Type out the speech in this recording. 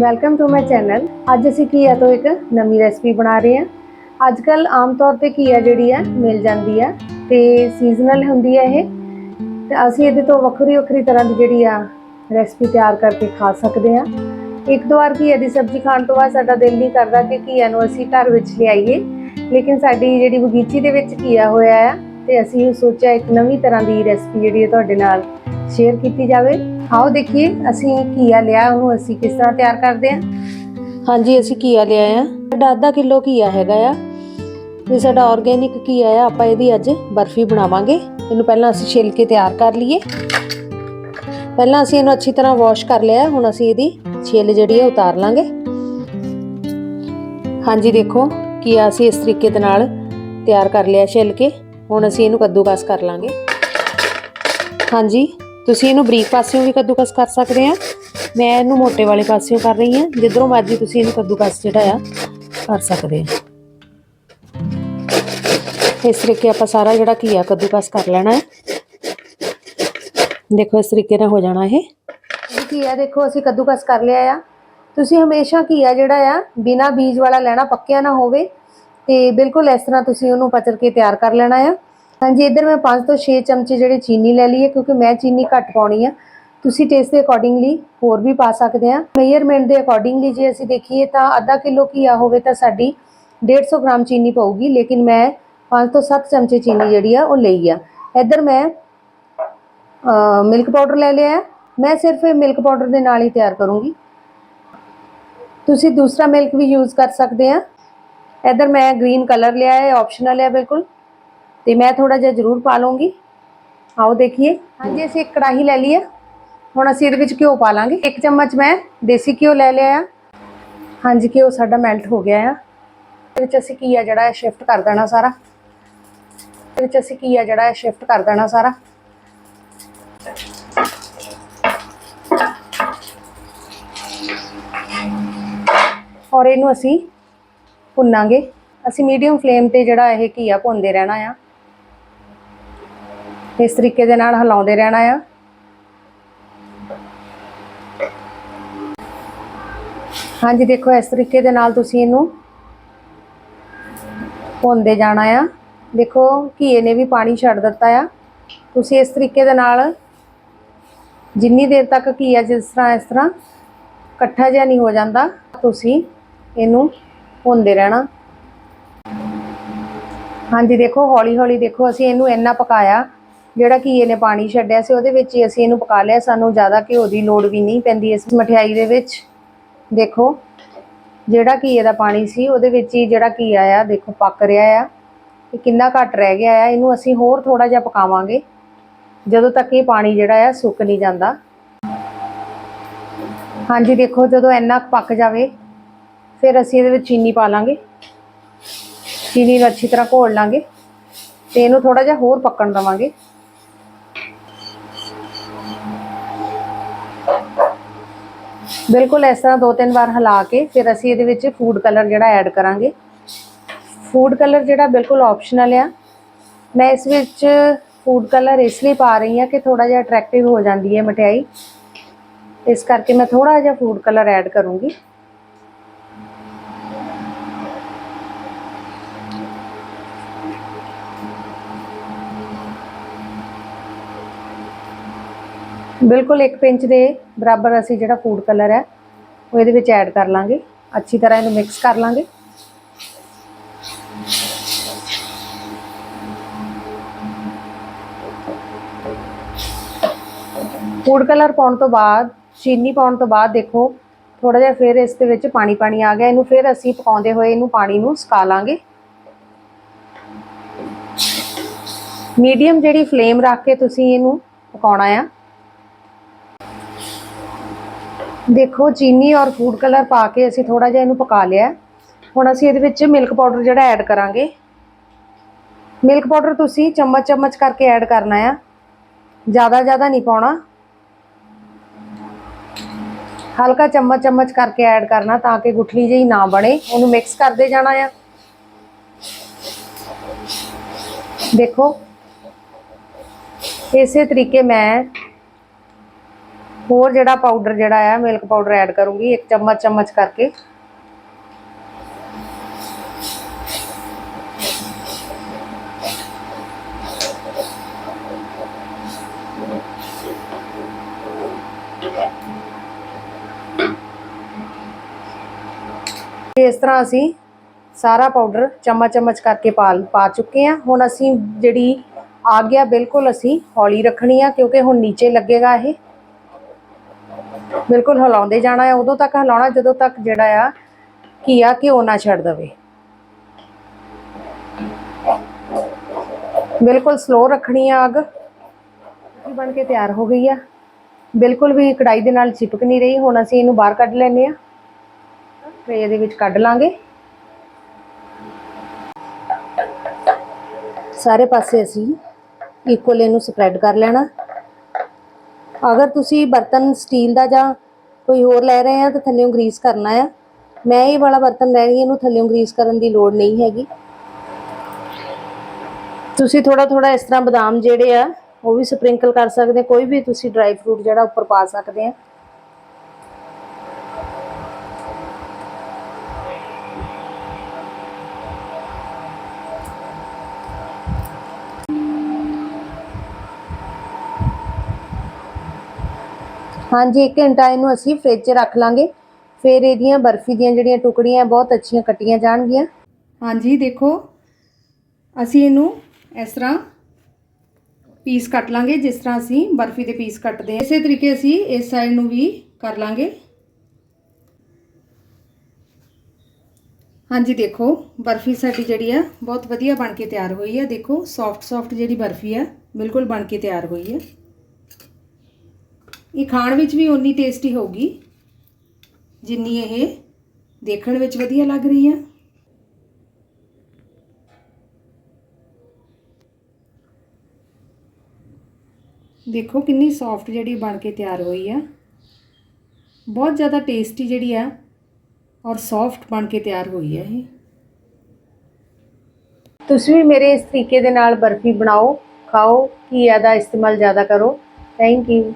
Welcome to my channel ਅੱਜ ਅਸੀਂ ਘੀਆ ਤੋਂ ਇੱਕ ਨਵੀਂ ਰੈਸਪੀ ਬਣਾ ਰਹੇ ਹਾਂ। ਅੱਜ ਕੱਲ ਆਮ ਤੌਰ ਤੇ ਘੀਆ ਜਿਹੜੀ ਆ, ਮਿਲ ਜਾਂਦੀ ਆ ਤੇ ਸੀਜ਼ਨਲ ਹੁੰਦੀ ਹੈ ਇਹ। ਤੇ ਅਸੀਂ ਇਹਦੇ ਤੋਂ ਵੱਖਰੀ ਵੱਖਰੀ ਤਰ੍ਹਾਂ ਦੀ ਜਿਹੜੀ ਆ ਰੈਸਪੀ ਤਿਆਰ ਕਰਕੇ ਖਾ ਸਕਦੇ ਹਾਂ। ਇੱਕ ਦੋ ਵਾਰ ਘੀਆ ਦੀ ਸਬਜ਼ੀ ਖਾਣ ਤੋਂ ਬਾਅਦ ਸਾਡਾ ਦਿਲ ਨਹੀਂ ਕਰਦਾ ਕਿ ਘੀਆ ਨੂੰ ਅਸੀਂ ਘਰ ਵਿੱਚ ਲਿਆਈਏ। ਲੇਕਿਨ ਸਾਡੀ ਜਿਹੜੀ ਬਗੀਚੀ ਦੇ ਵਿੱਚ ਘੀਆ ਹੋਇਆ ਆ ਤੇ ਅਸੀਂ ਸੋਚਿਆ ਇੱਕ ਨਵੀਂ ਤਰ੍ਹਾਂ ਦੀ ਰੈਸਪੀ ਜਿਹੜੀ ਹੈ ਤੁਹਾਡੇ ਨਾਲ ਸ਼ੇਅਰ ਕੀਤੀ ਜਾਵੇ। ਆਓ ਦੇਖੀਏ ਅਸੀਂ ਘੀਆ ਲਿਆ, ਉਹਨੂੰ ਅਸੀਂ ਕਿਸ ਤਰ੍ਹਾਂ ਤਿਆਰ ਕਰਦੇ ਹਾਂ। ਹਾਂਜੀ, ਅਸੀਂ ਘੀਆ ਲਿਆ ਆ। ਸਾਡਾ ਅੱਧਾ ਕਿਲੋ ਘੀਆ ਹੈਗਾ ਆ। ਇਹ ਸਾਡਾ ਆਰਗੇਨਿਕ ਘੀਆ ਆ, ਆਪਾਂ ਇਹਦੀ ਅੱਜ ਬਰਫੀ ਬਣਾਵਾਂਗੇ। ਇਹਨੂੰ ਪਹਿਲਾਂ ਅਸੀਂ ਛਿੱਲ ਕੇ ਤਿਆਰ ਕਰ ਲਈਏ। ਪਹਿਲਾਂ ਅਸੀਂ ਇਹਨੂੰ ਅੱਛੀ ਤਰ੍ਹਾਂ ਵਾਸ਼ ਕਰ ਲਿਆ, ਹੁਣ ਅਸੀਂ ਇਹਦੀ ਛਿੱਲ ਜਿਹੜੀ ਹੈ ਉਤਾਰ ਲਾਂਗੇ। ਹਾਂਜੀ, ਦੇਖੋ, ਘੀਆ ਅਸੀਂ ਇਸ ਤਰੀਕੇ ਦੇ ਨਾਲ ਤਿਆਰ ਕਰ ਲਿਆ ਛਿੱਲ ਕੇ ਹੁਣ ਅਸੀਂ ਇਹਨੂੰ ਕੱਦੂਕਸ ਕਰ ਲਾਂਗੇ। ਹਾਂਜੀ, ਤੁਸੀਂ ਇਹਨੂੰ ਬਰੀਕ ਪਾਸਿਓਂ ਵੀ ਕੱਦੂਕਸ ਕਰ ਸਕਦੇ ਆ। ਮੈਂ ਇਹਨੂੰ ਮੋਟੇ ਵਾਲੇ ਪਾਸਿਓਂ ਕਰ ਰਹੀ ਹਾਂ ਜਿੱਧਰੋਂ ਮਰਜ਼ੀ ਤੁਸੀਂ ਇਹਨੂੰ ਕੱਦੂਕਸ ਜਿਹੜਾ ਆ, ਕਰ ਸਕਦੇ ਆ। ਇਸ ਤਰੀਕੇ ਆਪਾਂ ਸਾਰਾ ਜਿਹੜਾ ਘੀਆ ਕੱਦੂਕਸ ਕਰ ਲੈਣਾ ਹੈ। ਦੇਖੋ, ਇਸ ਤਰੀਕੇ ਨਾਲ ਹੋ ਜਾਣਾ ਇਹ ਘੀਆ ਦੇਖੋ, ਅਸੀਂ ਕੱਦੂਕਸ ਕਰ ਲਿਆ ਆ। ਤੁਸੀਂ ਹਮੇਸ਼ਾ ਘੀਆ ਜਿਹੜਾ ਆ, ਬਿਨਾ ਬੀਜ ਵਾਲਾ ਲੈਣਾ ਪੱਕਿਆ ਨਾ ਹੋਵੇ। ਤੇ ਬਿਲਕੁਲ ਇਸ ਤਰ੍ਹਾਂ ਤੁਸੀਂ ਉਹਨੂੰ ਪਚਰ ਕੇ ਤਿਆਰ ਕਰ ਲੈਣਾ ਆ। ਹਾਂਜੀ, ਇੱਧਰ ਮੈਂ 5 ਤੋਂ 6 ਚਮਚੇ ਜਿਹੜੇ ਚੀਨੀ ਲੈ ਲਈ ਹੈ ਕਿਉਂਕਿ ਮੈਂ ਚੀਨੀ ਘੱਟ ਪਾਉਣੀ ਆ। ਤੁਸੀਂ ਟੇਸਟ ਦੇ ਅਕੋਰਡਿੰਗਲੀ ਹੋਰ ਵੀ ਪਾ ਸਕਦੇ ਆ। ਮੇਜਰਮੈਂਟ ਦੇ ਅਕੋਰਡਿੰਗਲੀ ਜੇ ਅਸੀਂ ਦੇਖੀਏ ਤਾਂ ਅੱਧਾ ਕਿਲੋ ਘੀਆ ਹੋਵੇ ਤਾਂ ਸਾਡੀ 150 ਗ੍ਰਾਮ ਚੀਨੀ ਪਊਗੀ, ਲੇਕਿਨ ਮੈਂ 5 ਤੋਂ 7 ਚਮਚੇ ਚੀਨੀ ਜਿਹੜੀ ਆ ਉਹ ਲਈ ਆ। ਇੱਧਰ ਮੈਂ ਮਿਲਕ ਪਾਊਡਰ ਲੈ ਲਿਆ ਮੈਂ ਸਿਰਫ ਇਹ ਮਿਲਕ ਪਾਊਡਰ ਦੇ ਨਾਲ ਹੀ ਤਿਆਰ ਕਰੂੰਗੀ। ਤੁਸੀਂ ਦੂਸਰਾ ਮਿਲਕ ਵੀ ਯੂਜ਼ ਕਰ ਸਕਦੇ ਆ। ਇੱਧਰ ਮੈਂ ਗ੍ਰੀਨ ਕਲਰ ਲਿਆ ਹੈ ਆਪਸ਼ਨਲ ਹੈ ਬਿਲਕੁਲ ਤੇ ਮੈਂ ਥੋੜਾ ਜਿਹਾ ਜ਼ਰੂਰ ਪਾ ਲਵਾਂਗੀ ਆਓ ਦੇਖੀਏ ਹਾਂਜੀ ਅਸੀਂ ਇੱਕ ਕੜਾਹੀ ਲੈ ਲਈ ਹੈ ਹੁਣ ਅਸੀਂ ਇਹਦੇ ਵਿੱਚ ਘਿਓ ਪਾ ਲਾਂਗੇ ਇੱਕ ਚਮਚ ਮੈਂ ਦੇਸੀ ਘਿਓ ਲੈ ਲਿਆ ਆ ਹਾਂਜੀ ਘਿਓ ਸਾਡਾ ਮੈਲਟ ਹੋ ਗਿਆ ਆ ਇਹਦੇ ਵਿੱਚ ਅਸੀਂ ਘੀਆ ਜਿਹੜਾ ਹੈ ਸ਼ਿਫਟ ਕਰ ਦੇਣਾ ਸਾਰਾ ਇਹਦੇ ਵਿੱਚ ਅਸੀਂ ਘੀਆ ਜਿਹੜਾ ਹੈ ਸ਼ਿਫਟ ਕਰ ਦੇਣਾ ਸਾਰਾ ਔਰ ਇਹਨੂੰ ਅਸੀਂ ਭੁੰਨਾਂਗੇ। ਅਸੀਂ ਮੀਡੀਅਮ ਫਲੇਮ ਤੇ ਜਿਹੜਾ ਇਹ ਘੀਆ ਭੁੰਨਦੇ ਰਹਿਣਾ ਆ। ਇਸ ਤਰੀਕੇ ਦੇ ਨਾਲ ਹਿਲਾਉਂਦੇ ਰਹਿਣਾ ਆ। ਹਾਂਜੀ, ਦੇਖੋ, ਇਸ ਤਰੀਕੇ ਦੇ ਨਾਲ ਤੁਸੀਂ ਇਹਨੂੰ ਭੁੰਨਦੇ ਜਾਣਾ ਆ। ਦੇਖੋ, ਘੀਏ ਨੇ ਵੀ ਪਾਣੀ ਛੱਡ ਦਿੱਤਾ ਆ। ਤੁਸੀਂ ਇਸ ਤਰੀਕੇ ਦੇ ਨਾਲ ਜਿੰਨੀ ਦੇਰ ਤੱਕ ਘੀਆ ਜਿਸ ਤਰ੍ਹਾਂ ਇਸ ਤਰ੍ਹਾਂ ਇਕੱਠਾ ਜਿਹਾ ਨਹੀਂ ਹੋ ਜਾਂਦਾ, ਤੁਸੀਂ ਇਹਨੂੰ ਹੁੰਦੇ ਰਹਿਣਾ। ਹਾਂਜੀ, ਦੇਖੋ ਹੌਲੀ ਹੌਲੀ ਦੇਖੋ, ਅਸੀਂ ਇਹਨੂੰ ਇੰਨਾ ਪਕਾਇਆ, ਜਿਹੜਾ ਘੀਏ ਨੇ ਪਾਣੀ ਛੱਡਿਆ ਸੀ, ਉਹਦੇ ਵਿੱਚ ਹੀ ਅਸੀਂ ਇਹਨੂੰ ਪਕਾ ਲਿਆ। ਸਾਨੂੰ ਜ਼ਿਆਦਾ ਘਿਓ ਦੀ ਲੋੜ ਵੀ ਨਹੀਂ ਪੈਂਦੀ ਇਸ ਮਠਿਆਈ ਦੇ ਵਿੱਚ। ਦੇਖੋ, ਜਿਹੜਾ ਘੀਏ ਦਾ ਪਾਣੀ ਸੀ, ਉਹਦੇ ਵਿੱਚ ਹੀ ਜਿਹੜਾ ਘੀਆ ਆ ਦੇਖੋ, ਪੱਕ ਰਿਹਾ ਆ। ਇਹ ਕਿੰਨਾ ਘੱਟ ਰਹਿ ਗਿਆ ਆ, ਇਹਨੂੰ ਅਸੀਂ ਹੋਰ ਥੋੜਾ ਜਿਹਾ ਪਕਾਵਾਂਗੇ। ਜਦੋਂ ਤੱਕ ਇਹ ਪਾਣੀ ਜਿਹੜਾ ਆ, ਸੁੱਕ ਨਹੀਂ ਜਾਂਦਾ। ਹਾਂਜੀ, ਦੇਖੋ, ਜਦੋਂ ਇੰਨਾ ਪੱਕ ਜਾਵੇ ਫਿਰ ਅਸੀਂ ਇਹਦੇ ਵਿੱਚ ਚੀਨੀ ਪਾ ਲਾਂਗੇ। ਚੀਨੀ ਨੂੰ ਅੱਛੀ ਤਰ੍ਹਾਂ ਘੋਲ ਲਾਂਗੇ ਤੇ ਇਹਨੂੰ ਥੋੜਾ ਜਿਹਾ ਹੋਰ ਪੱਕਣ ਦਵਾਂਗੇ। ਬਿਲਕੁਲ ਇਸ ਤਰ੍ਹਾਂ ਦੋ ਤਿੰਨ ਵਾਰ ਹਿਲਾ ਕੇ ਫਿਰ ਅਸੀਂ ਇਹਦੇ ਵਿੱਚ ਫੂਡ ਕਲਰ ਜਿਹੜਾ ਐਡ ਕਰਾਂਗੇ। ਫੂਡ ਕਲਰ ਜਿਹੜਾ ਬਿਲਕੁਲ ਆਪਸ਼ਨਲ ਆ। ਮੈਂ ਇਸ ਵਿੱਚ ਫੂਡ ਕਲਰ ਇਸ ਲਈ ਪਾ ਰਹੀ ਹਾਂ ਕਿ ਥੋੜਾ ਜਿਹਾ ਅਟਰੈਕਟਿਵ ਹੋ ਜਾਂਦੀ ਹੈ ਮਠਿਆਈ। ਇਸ ਕਰਕੇ ਮੈਂ ਥੋੜਾ ਜਿਹਾ ਫੂਡ ਕਲਰ ਐਡ ਕਰੂੰਗੀ। ਬਿਲਕੁਲ 1 ਪਿੰਚ ਦੇ ਬਰਾਬਰ ਅਸੀਂ ਜਿਹੜਾ ਫੂਡ ਕਲਰ ਹੈ, ਉਹ ਇਹਦੇ ਵਿੱਚ ਐਡ ਕਰ ਲਾਂਗੇ। ਅੱਛੀ ਤਰ੍ਹਾਂ ਇਹਨੂੰ ਮਿਕਸ ਕਰ ਲਾਂਗੇ। ਫੂਡ ਕਲਰ ਪਾਉਣ ਤੋਂ ਬਾਅਦ, ਚੀਨੀ ਪਾਉਣ ਤੋਂ ਬਾਅਦ ਦੇਖੋ ਥੋੜਾ ਜਿਹਾ ਫਿਰ ਇਸ ਦੇ ਵਿੱਚ ਪਾਣੀ ਪਾਣੀ ਆ ਗਿਆ। ਇਹਨੂੰ ਫਿਰ ਅਸੀਂ ਪਕਾਉਂਦੇ ਹੋਏ ਇਹਨੂੰ ਪਾਣੀ ਨੂੰ ਸੁਕਾ ਲਾਂਗੇ। ਮੀਡੀਅਮ ਜਿਹੜੀ ਫਲੇਮ ਰੱਖ ਕੇ ਤੁਸੀਂ ਇਹਨੂੰ ਪਕਾਉਣਾ ਆ। ਦੇਖੋ, ਚੀਨੀ ਔਰ ਫੂਡ ਕਲਰ ਪਾ ਕੇ ਅਸੀਂ ਥੋੜਾ ਜਿਹਾ ਇਹਨੂੰ ਪਕਾ ਲਿਆ ਹੁਣ ਅਸੀਂ ਇਹਦੇ ਵਿੱਚ ਮਿਲਕ ਪਾਊਡਰ ਜਿਹੜਾ ਐਡ ਕਰਾਂਗੇ। ਮਿਲਕ ਪਾਊਡਰ ਤੁਸੀਂ ਚਮਚ ਚਮਚ ਕਰਕੇ ਐਡ ਕਰਨਾ ਆ। ਜ਼ਿਆਦਾ ਜ਼ਿਆਦਾ ਨਹੀਂ ਪਾਉਣਾ। ਹਲਕਾ ਚਮਚ ਚਮਚ ਕਰਕੇ ਐਡ ਕਰਨਾ ਤਾਂ ਕਿ ਗੁਠਲੀ ਜਿਹੀ ਨਾ ਬਣੇ। ਉਹਨੂੰ ਮਿਕਸ ਕਰਦੇ ਜਾਣਾ ਆ। ਦੇਖੋ, ਇਸੇ ਤਰੀਕੇ ਮੈਂ ਹੋਰ ਜਿਹੜਾ ਪਾਊਡਰ ਜਿਹੜਾ ਆ ਮਿਲਕ ਪਾਊਡਰ ਐਡ ਕਰੂੰਗੀ, ਇੱਕ ਚਮਚ ਚਮਚ ਕਰਕੇ। ਤੇ ਇਸ ਤਰ੍ਹਾਂ ਅਸੀਂ ਸਾਰਾ ਪਾਊਡਰ ਚਮਚ ਚਮਚ ਕਰਕੇ ਪਾ ਪਾ ਚੁੱਕੇ ਆ ਹੁਣ ਅਸੀਂ ਜਿਹੜੀ ਆ ਗਿਆ, ਬਿਲਕੁਲ ਅਸੀਂ ਹੌਲੀ ਰੱਖਣੀ ਆ, ਕਿਉਂਕਿ ਹੁਣ ਨੀਚੇ ਲੱਗੇਗਾ ਇਹ। ਬਿਲਕੁਲ ਹਿਲਾਉਂਦੇ ਜਾਣਾ ਹੈ ਉਦੋਂ ਤੱਕ ਹਿਲਾਉਣਾ, ਜਦੋਂ ਤੱਕ ਜਿਹੜਾ ਆ ਘੀਆ ਘਿਓ ਨਾ ਛੱਡ ਦਵੇ। ਬਿਲਕੁਲ ਸਲੋ ਰੱਖਣੀ ਆ ਅੱਗ। ਇਹ ਬਣ ਕੇ ਤਿਆਰ ਹੋ ਗਈ ਆ। ਬਿਲਕੁਲ ਵੀ ਕੜਾਈ ਦੇ ਨਾਲ ਚਿਪਕ ਨਹੀਂ ਰਹੀ, ਹੁਣ ਅਸੀਂ ਇਹਨੂੰ ਬਾਹਰ ਕੱਢ ਲੈਨੇ ਆ। ਟਰੇ ਦੇ ਵਿੱਚ ਕੱਢ ਲਾਂਗੇ। ਸਾਰੇ ਪਾਸੇ ਅਸੀਂ ਇਕੁਅਲ ਇਹਨੂੰ ਸਪਰੈਡ ਕਰ ਲੈਣਾ। ਅਗਰ ਤੁਸੀਂ ਬਰਤਨ ਸਟੀਲ ਦਾ ਜਾਂ ਕੋਈ ਹੋਰ ਲੈ ਰਹੇ ਆ ਤਾਂ ਥੱਲੇੋਂ ਗਰੀਸ ਕਰਨਾ ਆ। ਮੈਂ ਇਹ ਵਾਲਾ ਬਰਤਨ ਲੈ ਰਹੀ ਇਹਨੂੰ ਥੱਲੇੋਂ ਗਰੀਸ ਕਰਨ ਦੀ ਲੋੜ ਨਹੀਂ ਹੈਗੀ। ਤੁਸੀਂ ਥੋੜਾ ਥੋੜਾ ਇਸ ਤਰ੍ਹਾਂ ਬਦਾਮ ਜਿਹੜੇ ਆ, ਉਹ ਵੀ ਸਪ੍ਰਿੰਕਲ ਕਰ ਸਕਦੇ ਕੋਈ ਵੀ ਤੁਸੀਂ ਡਰਾਈ ਫਰੂਟ ਜਿਹੜਾ ਉੱਪਰ ਪਾ ਸਕਦੇ ਆ। ਹਾਂਜੀ 1 ਘੰਟਾ ਇਹਨੂੰ ਅਸੀਂ ਫ੍ਰਿਜ 'ਚ ਰੱਖ ਲਾਂਗੇ। ਫਿਰ ਇਹਦੀਆਂ ਬਰਫੀ ਦੀਆਂ ਜਿਹੜੀਆਂ ਟੁਕੜੀਆਂ, ਬਹੁਤ ਅੱਛੀਆਂ ਕੱਟੀਆਂ ਜਾਣਗੀਆਂ। ਹਾਂਜੀ, ਦੇਖੋ, ਅਸੀਂ ਇਹਨੂੰ ਇਸ ਤਰ੍ਹਾਂ ਪੀਸ ਕੱਟ ਲਾਂਗੇ, ਜਿਸ ਤਰ੍ਹਾਂ ਅਸੀਂ ਬਰਫੀ ਦੇ ਪੀਸ ਕੱਟਦੇ ਹਾਂ। ਇਸੇ ਤਰੀਕੇ ਅਸੀਂ ਇਸ ਸਾਈਡ ਨੂੰ ਵੀ ਕਰ ਲਾਂਗੇ। ਹਾਂਜੀ, ਦੇਖੋ, ਬਰਫੀ ਸਾਡੀ ਜਿਹੜੀ ਆ, ਬਹੁਤ ਵਧੀਆ ਬਣ ਕੇ ਤਿਆਰ ਹੋਈ ਹੈ ਦੇਖੋ ਸੌਫਟ ਸੌਫਟ ਜਿਹੜੀ ਬਰਫੀ ਆ, ਬਿਲਕੁਲ ਬਣ ਕੇ ਤਿਆਰ ਹੋਈ ਹੈ ਇਹ ਖਾਣ ਵਿੱਚ ਵੀ ਓਨੀ ਟੇਸਟੀ ਹੋਊਗੀ, ਜਿੰਨੀ ਇਹ ਦੇਖਣ ਵਿੱਚ ਵਧੀਆ ਲੱਗ ਰਹੀ ਆ। ਦੇਖੋ ਕਿੰਨੀ ਸੌਫਟ ਜਿਹੜੀ ਬਣ ਕੇ ਤਿਆਰ ਹੋਈ ਆ। ਬਹੁਤ ਜ਼ਿਆਦਾ ਟੇਸਟੀ ਜਿਹੜੀ ਆ ਔਰ ਸੌਫਟ ਬਣ ਕੇ ਤਿਆਰ ਹੋਈ ਹੈ ਇਹ। ਤੁਸੀਂ ਵੀ ਮੇਰੇ ਇਸ ਤਰੀਕੇ ਦੇ ਨਾਲ ਬਰਫੀ ਬਣਾਓ, ਖਾਓ, ਘੀਆ ਦਾ ਇਸਤੇਮਾਲ ਜ਼ਿਆਦਾ ਕਰੋ। Thank you